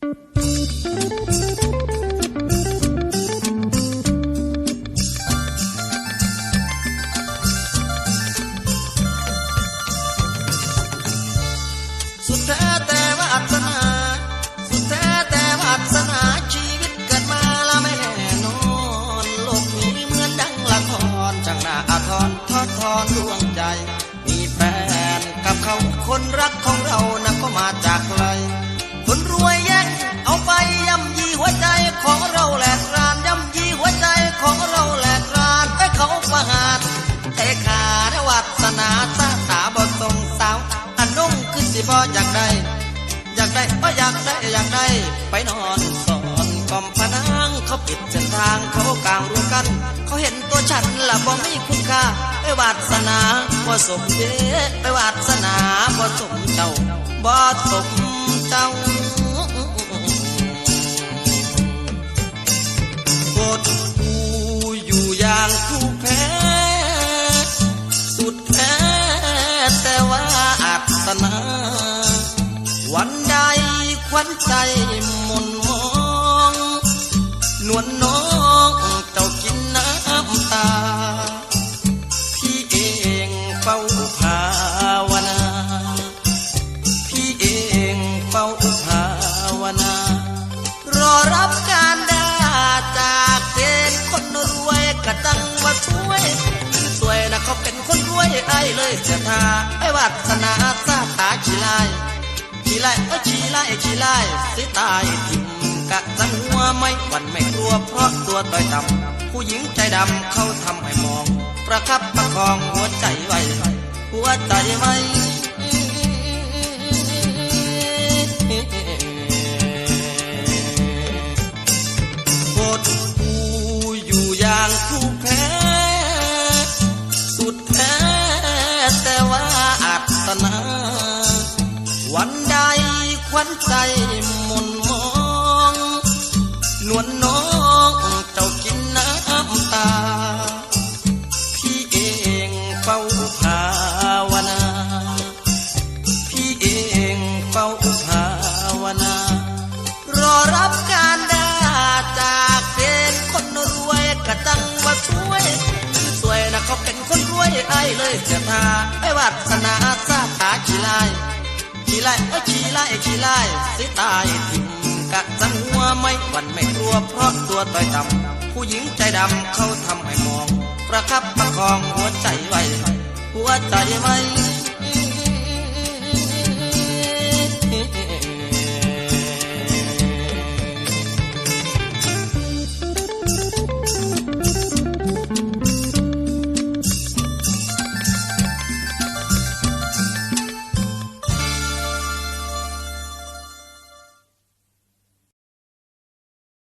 สุดแท้แต่วาสนา สุดแท้แต่วาสนาชีวิตเกิดมาละไม่แน่นอนโลกนี้เหมือนดังละครจังหน้าอาทรทอดทอนดวงใจ มีแฟนกับเขาคนรักของเรานะก็มาจากไกลากได้อยากได้อยากได้ ไปนอนสอนกอมพนังเขาปิดเส้นทางเขากลางรวมกัน เขาเห็นตัวฉันละบ่มีคุณค่าไปวาสนาบ่สมเดไปวาสนาบ่สมเจ้าบ่สมเจ้ากดกูอยู่อย่างผู้แพ้ ควันใจหมนมองนวลน้องเจ้ากินน้ำตา พี่เองเฝ้าภาวนา พี่เองเฝ้าภาวนา รอรับการด่าจากเกณฑ์คนรวยกระตังมาช่วยสวยนะเขาเป็นคนรวยไอ้เลยเสียทาไอ้วัฒนาซาตาขี้ลาย ขี้ลายเออขี้ลายขี้ลายสิตายทิมกะจังหัวไม่หวันไม่กลัวเพราะตัวต่อยต่ำผู้หญิงใจดำเขาทำให้มอง ประคับประคองหัวใจไว้หัวใจไว้กดกูอยู่อย่างผู้แพ้สุดแท้แต่ว่าอัตนา วันใดควันใจหมนมองนวลน้องเจ้ากินน้ำตา พี่เองเฝ้าภาวนา พี่เองเฝ้าภาวนา รอรับการด่าจากเกณฑ์คนรวยกระตังว่าช่วยสวยนะเขาเป็นคนรวยไอ้เลยเสียทาไอ้วัฒนาซาตาขี้ลาย ขี้ลายเอ้ยขี้ลายขี้ลายสิตายทิมกะจังหัวไม่หวันไม่กลัวเพราะตัวต่อยต่ำผู้หญิงใจดำเขาทำให้มอง ประคับประคองหัวใจไว้หัวใจไว้